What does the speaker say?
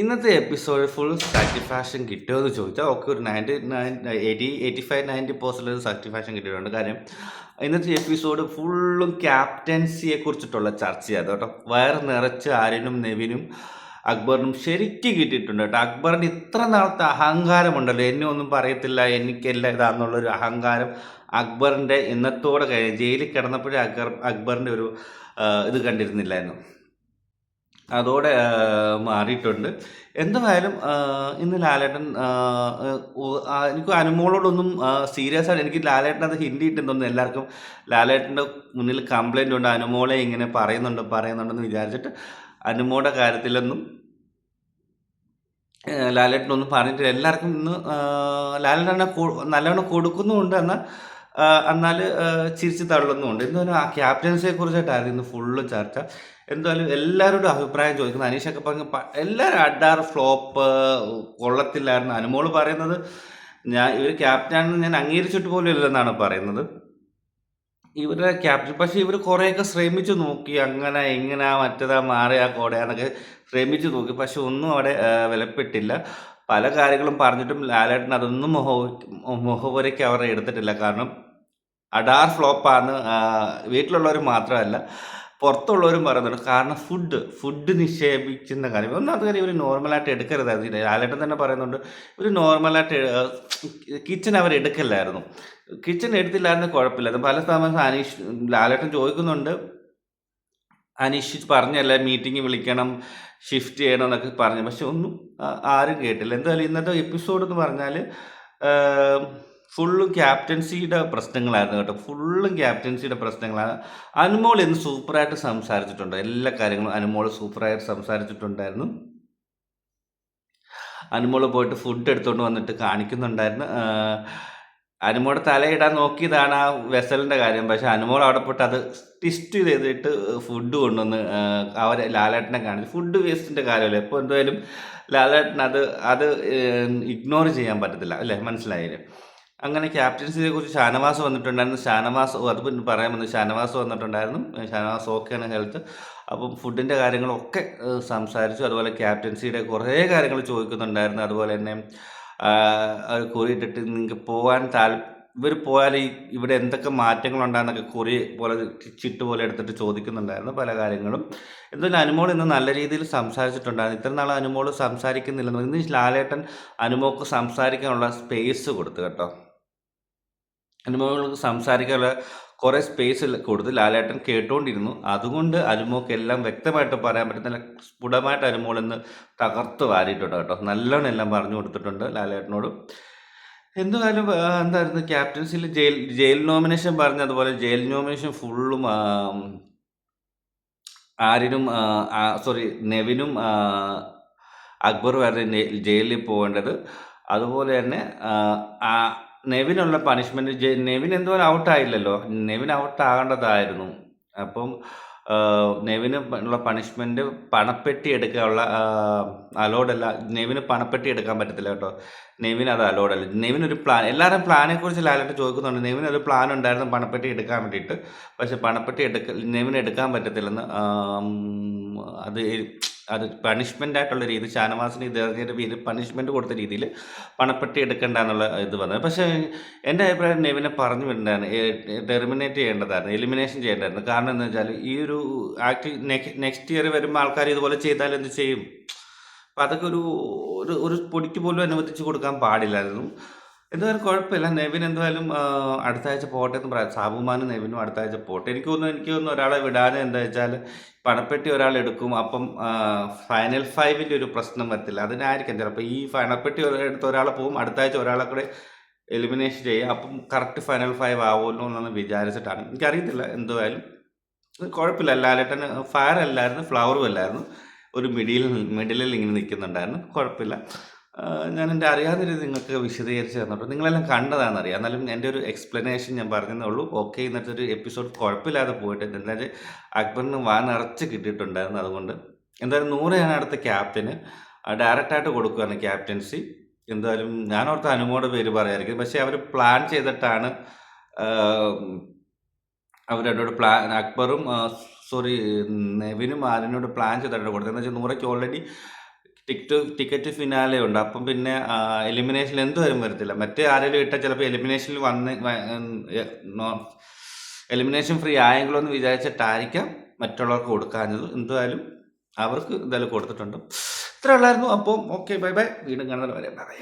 ഇന്നത്തെ episode full satisfaction കിട്ടുമോ എന്ന് ചോദിച്ചാൽ ഒക്കെ ഒരു ninety nine eighty eighty five ninety percentage satisfaction കിട്ടിയിട്ടുണ്ട്. കാര്യം ഇന്നത്തെ എപ്പിസോഡ് ഫുള്ളും ക്യാപ്റ്റൻസിയെ കുറിച്ചിട്ടുള്ള ചർച്ചയാണ് കേട്ടോ. വയർ നിറച്ച് ആര്യനും നെവിനും അക്ബറിനും ശരിക്കും കിട്ടിയിട്ടുണ്ട് കേട്ടോ. അക്ബറിന് ഇത്ര നാളത്തെ അഹങ്കാരമുണ്ടല്ലോ. എന്നെ ഒന്നും പറയത്തില്ല എനിക്കെല്ലാം ഇതാന്നുള്ളൊരു അഹങ്കാരം അക്ബറിന്റെ ഇന്നത്തോടെ കഴിഞ്ഞ് ജയിലിൽ കിടന്നപ്പോഴേ അക്ബർ അക്ബറിന്റെ ഒരു ഇത് കണ്ടിരുന്നില്ലായിരുന്നു. അതോടെ മാറിയിട്ടുണ്ട്. എന്തായാലും ഇന്ന് ലാലേട്ടൻ എനിക്ക് അനുമോളോടൊന്നും സീരിയസ് ആയിട്ട് എനിക്ക് ലാലേട്ടൻ അത് ഹിന്ദി ഇട്ടുണ്ടെന്ന് എല്ലാവർക്കും ലാലേട്ടന്റെ മുന്നിൽ കംപ്ലൈന്റ് ഉണ്ട് അനുമോളെ ഇങ്ങനെ പറയുന്നുണ്ട് പറയുന്നുണ്ടെന്ന് വിചാരിച്ചിട്ട് അനുമോളുടെ കാര്യത്തിലൊന്നും ലാലേട്ടനൊന്നും പറഞ്ഞിട്ടില്ല. എല്ലാവർക്കും ഇന്ന് ലാലേട്ടനെ നല്ലവണ്ണം കൊടുക്കുന്നുമുണ്ട് എന്നാൽ എന്നാൽ ചിരിച്ച് തള്ളുന്നുമുണ്ട്. ഇന്ന് ആ ക്യാപ്റ്റൻസിയെ കുറിച്ചിട്ടായിരുന്നു ഇന്ന് ഫുള്ള് ചർച്ച. എന്തായാലും എല്ലാവരോടും അഭിപ്രായം ചോദിക്കുന്നത് അനീഷൊക്കെ പറഞ്ഞ എല്ലാവരും അഡാർ ഫ്ലോപ്പ് കൊള്ളത്തില്ലായിരുന്നു. അനുമോൾ പറയുന്നത് ഞാൻ ഇവർ ക്യാപ്റ്റനാണെന്ന് ഞാൻ അംഗീകരിച്ചിട്ട് പോലും ഇല്ലെന്നാണ് പറയുന്നത്. ഇവരുടെ ക്യാപ്റ്റൻ പക്ഷേ ഇവർ കുറേയൊക്കെ ശ്രമിച്ചു നോക്കി. അങ്ങനെ ഇങ്ങനെ മറ്റേതാ മാറിയാ കോടയാന്നൊക്കെ ശ്രമിച്ചു നോക്കി. പക്ഷെ ഒന്നും അവിടെ വിലപ്പെട്ടില്ല. പല കാര്യങ്ങളും പറഞ്ഞിട്ടും ലാലേട്ടൻ അതൊന്നും മുഖ മുഖപുരയ്ക്ക് അവർ എടുത്തിട്ടില്ല. കാരണം അഡാർ ഫ്ലോപ്പാണ് വീട്ടിലുള്ളവർ മാത്രമല്ല. പുറത്തുള്ളവരും പറയുന്നുണ്ട്. കാരണം ഫുഡ് ഫുഡ് നിക്ഷേപിക്കുന്ന കാര്യം. ഒന്നാമത്തെ കാര്യം ഇവർ നോർമലായിട്ട് എടുക്കരുതായിരുന്നു. ലാലേട്ടൻ തന്നെ പറയുന്നുണ്ട് ഇവർ നോർമലായിട്ട് കിച്ചൺ അവർ എടുക്കില്ലായിരുന്നു. കിച്ചൺ എടുത്തില്ലായിരുന്നു കുഴപ്പമില്ലായിരുന്നു. പല സമയത്ത് അനീഷ് ലാലേട്ടൻ ചോദിക്കുന്നുണ്ട് അനീഷ് പറഞ്ഞല്ല മീറ്റിംഗ് വിളിക്കണം ഷിഫ്റ്റ് ചെയ്യണം എന്നൊക്കെ പറഞ്ഞു. പക്ഷെ ഒന്നും ആരും കേട്ടില്ല. എന്തായാലും ഇന്നത്തെ എപ്പിസോഡ് എന്ന് പറഞ്ഞാൽ ഫുള്ളും ക്യാപ്റ്റൻസിയുടെ പ്രശ്നങ്ങളായിരുന്നു കേട്ടോ. ഫുള്ളും ക്യാപ്റ്റൻസിയുടെ പ്രശ്നങ്ങളാണ്. അനുമോൾ ഇന്ന് സൂപ്പറായിട്ട് സംസാരിച്ചിട്ടുണ്ട്. എല്ലാ കാര്യങ്ങളും അനുമോൾ സൂപ്പറായിട്ട് സംസാരിച്ചിട്ടുണ്ടായിരുന്നു. അനുമോൾ പോയിട്ട് ഫുഡ് എടുത്തുകൊണ്ട് വന്നിട്ട് കാണിക്കുന്നുണ്ടായിരുന്നു. അനുമോടെ തലയിടാൻ നോക്കിയതാണ് ആ വെസലിന്റെ കാര്യം. പക്ഷെ അനുമോൾ അവിടെ പോയിട്ട് അത് ടിസ്റ്റ് ചെയ്തിട്ട് ഫുഡ് കൊണ്ടുവന്ന് അവരെ ലാലേട്ടനെ കാണിച്ചു. ഫുഡ് വേസ്റ്റിന്റെ കാര്യമല്ല? എപ്പോൾ എന്തായാലും ലാലേട്ടൻ അത് അത് ഇഗ്നോർ ചെയ്യാൻ പറ്റത്തില്ല. അല്ലേ? മനസ്സിലായില്ലേ? അങ്ങനെ ക്യാപ്റ്റൻസിനെ കുറിച്ച് ഷാനവാസ് വന്നിട്ടുണ്ടായിരുന്നു. ഷാനവാസ് അത് പിന്നെ പറയാൻ വന്നു ഷാനവാസ് വന്നിട്ടുണ്ടായിരുന്നു. ഷാനവാസ് ഓക്കെയാണ് ഹെൽത്ത്. അപ്പം ഫുഡിന്റെ കാര്യങ്ങളൊക്കെ സംസാരിച്ചു. അതുപോലെ ക്യാപ്റ്റൻസിയുടെ കുറേ കാര്യങ്ങൾ ചോദിക്കുന്നുണ്ടായിരുന്നു. അതുപോലെ തന്നെ കുറിയിട്ടിട്ട് നിങ്ങൾക്ക് പോകാൻ താൽ ഇവർ പോയാൽ ഈ ഇവിടെ എന്തൊക്കെ മാറ്റങ്ങളുണ്ടാകുന്നൊക്കെ കുറി പോലെ ചിട്ട് പോലെ എടുത്തിട്ട് ചോദിക്കുന്നുണ്ടായിരുന്നു പല കാര്യങ്ങളും. എന്തായാലും അനുമോൾ ഇന്ന് നല്ല രീതിയിൽ സംസാരിച്ചിട്ടുണ്ടായിരുന്നു. ഇത്ര നാൾ അനുമോൾ സംസാരിക്കുന്നില്ലെന്ന് ഇന്ന് ലാലേട്ടൻ അനുമോൾക്ക് സംസാരിക്കാനുള്ള സ്പേസ് കൊടുത്തു കേട്ടോ. അനുമോൾക്ക് സംസാരിക്കാനുള്ള കുറേ സ്പേസ് കൊടുത്ത് ലാലേട്ടൻ കേട്ടുകൊണ്ടിരുന്നു അതുകൊണ്ട് അനുമോക്ക് എല്ലാം വ്യക്തമായിട്ട് പറയാൻ പറ്റുന്ന സ്ഫുടമായിട്ട് അനുമോൾ എന്ന് തകർത്ത് വാരിയിട്ടുണ്ട് കേട്ടോ. നല്ലോണം എല്ലാം പറഞ്ഞു കൊടുത്തിട്ടുണ്ട് ലാലേട്ടനോട്. എന്തായാലും എന്തായിരുന്നു? ക്യാപ്റ്റൻസിൽ ജയിൽ ജയിൽ നോമിനേഷൻ പറഞ്ഞതുപോലെ ജയിൽ നോമിനേഷൻ ഫുള്ളും ആരിനും സോറി നെവിനും അക്ബറുമായിരുന്നു ജയിലിൽ പോകേണ്ടത്. അതുപോലെ തന്നെ നെവിനുള്ള പണിഷ്മെന്റ് നെവിൻ എന്തോ ഔട്ടായില്ലല്ലോ നെവിൻ ഔട്ട് ആകേണ്ടതായിരുന്നു. അപ്പം നെവിന് ഉള്ള പണിഷ്മെന്റ് പണപ്പെട്ടി എടുക്കാനുള്ള അലോഡല്ല നെവിന് പണപ്പെട്ടി എടുക്കാൻ പറ്റത്തില്ല കേട്ടോ. നെവിൻ അത് അലോഡല്ല നെവിൻ ഒരു പ്ലാൻ എല്ലാവരും പ്ലാനെ കുറിച്ച് ലാലിട്ട് ചോദിക്കുന്നുണ്ട്. നെവിൻ ഒരു പ്ലാൻ ഉണ്ടായിരുന്നു പണപ്പെട്ടി എടുക്കാൻ വേണ്ടിയിട്ട്. പക്ഷെ പണപ്പെട്ടി എടുക്ക നെവിന് എടുക്കാൻ പറ്റത്തില്ലെന്ന് അത് അത് പണിഷ്മെന്റ് ആയിട്ടുള്ള രീതി ഷാനവാസിന് ഇദ്ദേഹത്തിന്റെ പേര് പണിഷ്മെന്റ് കൊടുത്ത രീതിയിൽ പണപ്പെട്ടി എടുക്കേണ്ട എന്നുള്ള ഇത് വന്നത്. പക്ഷേ എന്റെ അഭിപ്രായം നെവിനെ പറഞ്ഞു വിടണ്ടായിരുന്നു. Terminate ചെയ്യേണ്ടതായിരുന്നു elimination ചെയ്യേണ്ടതായിരുന്നു. കാരണം എന്താ വെച്ചാൽ ഈ ഒരു ആക്ട് നെക്സ്റ്റ് ഇയർ വരുമ്പോൾ ആൾക്കാർ ഇതുപോലെ ചെയ്താൽ എന്ത് ചെയ്യും? അപ്പം അതൊക്കെ ഒരു ഒരു ഒരു പൊടിക്ക് പോലും അനുവദിച്ച് കൊടുക്കാൻ പാടില്ലായിരുന്നു. എന്തായാലും കുഴപ്പമില്ല. നെവിൻ എന്തായാലും അടുത്ത ആഴ്ച പോട്ടെ എന്ന് പറയാം. സാബുമാനും നെവിനും അടുത്ത ആഴ്ച പോട്ടെ. എനിക്ക് തോന്നുന്നു എനിക്ക് തോന്നുന്നു ഒരാളെ വിടാൻ എന്താ വെച്ചാൽ പണപ്പെട്ടി ഒരാൾ എടുക്കും. അപ്പം ഫൈനൽ ഫൈവിന്റെ ഒരു പ്രശ്നം വരത്തില്ല. അതിനായിരിക്കും ചിലപ്പോൾ ഈ പണപ്പെട്ടി എടുത്ത ഒരാൾ പോകും അടുത്ത ആഴ്ച ഒരാളെ കൂടെ എലിമിനേഷൻ ചെയ്യുക അപ്പം കറക്റ്റ് ഫൈനൽ ഫൈവ് ആവുമല്ലോ എന്നാണ് വിചാരിച്ചിട്ടാണ്. എനിക്കറിയത്തില്ല എന്തായാലും കുഴപ്പമില്ല. ലാലേട്ടന് ഫയർ അല്ലായിരുന്നു ഫ്ലവറും അല്ലായിരുന്നു. ഒരു മിഡിൽ മിഡിലിൽ ഇങ്ങനെ നിൽക്കുന്നുണ്ടായിരുന്നു. കുഴപ്പമില്ല. ഞാൻ എന്റെ അറിയാവുന്ന രീതി നിങ്ങൾക്ക് വിശദീകരിച്ച് തന്നിട്ട്. നിങ്ങളെല്ലാം കണ്ടതാണെന്നറിയാം. എന്നാലും എന്റെ ഒരു എക്സ്പ്ലനേഷൻ ഞാൻ പറഞ്ഞതേ ഉള്ളൂ. ഓക്കെ ഇന്നത്തെ ഒരു എപ്പിസോഡ് കുഴപ്പമില്ലാതെ പോയിട്ട് എന്തായാലും അക്ബറിന് വാ നിറച്ച് കിട്ടിയിട്ടുണ്ടായിരുന്നു അതുകൊണ്ട്. എന്തായാലും നൂറയാണ് അടുത്ത ക്യാപ്റ്റന് ഡയറക്റ്റായിട്ട് കൊടുക്കുകയാണ് ക്യാപ്റ്റൻസി എന്തായാലും ഞാൻ ഓർത്ത അനുമോടെ പേര് പറയായിരിക്കും. പക്ഷേ അവർ പ്ലാൻ ചെയ്തിട്ടാണ് അവരോട് പ്ലാൻ അക്ബറും സോറി നെവിനും ആരിനോട് പ്ലാൻ ചെയ്തിട്ടാണ് കൊടുത്തത്. എന്ന് വെച്ചാൽ നൂറയ്ക്ക് ഓൾറെഡി ടിക്കറ്റ് ടിക്കറ്റ് ഫിനാലെ ഉണ്ട്. അപ്പം പിന്നെ എലിമിനേഷനിൽ എന്തുവരും വരത്തില്ല. മറ്റേ ആരെങ്കിലും ഇട്ടാൽ ചിലപ്പോൾ എലിമിനേഷനിൽ വന്ന് എലിമിനേഷൻ ഫ്രീ ആയെങ്കിലോ എന്ന് വിചാരിച്ചിട്ടായിരിക്കാം മറ്റുള്ളവർക്ക് കൊടുക്കാഞ്ഞത്. എന്തായാലും അവർക്ക് എന്തായാലും കൊടുത്തിട്ടുണ്ട്. ഇത്ര ഉള്ളായിരുന്നു. അപ്പം ഓക്കെ ബൈ ബൈ വീണ്ടും കാണുന്നത് വരെ ബൈ ബൈ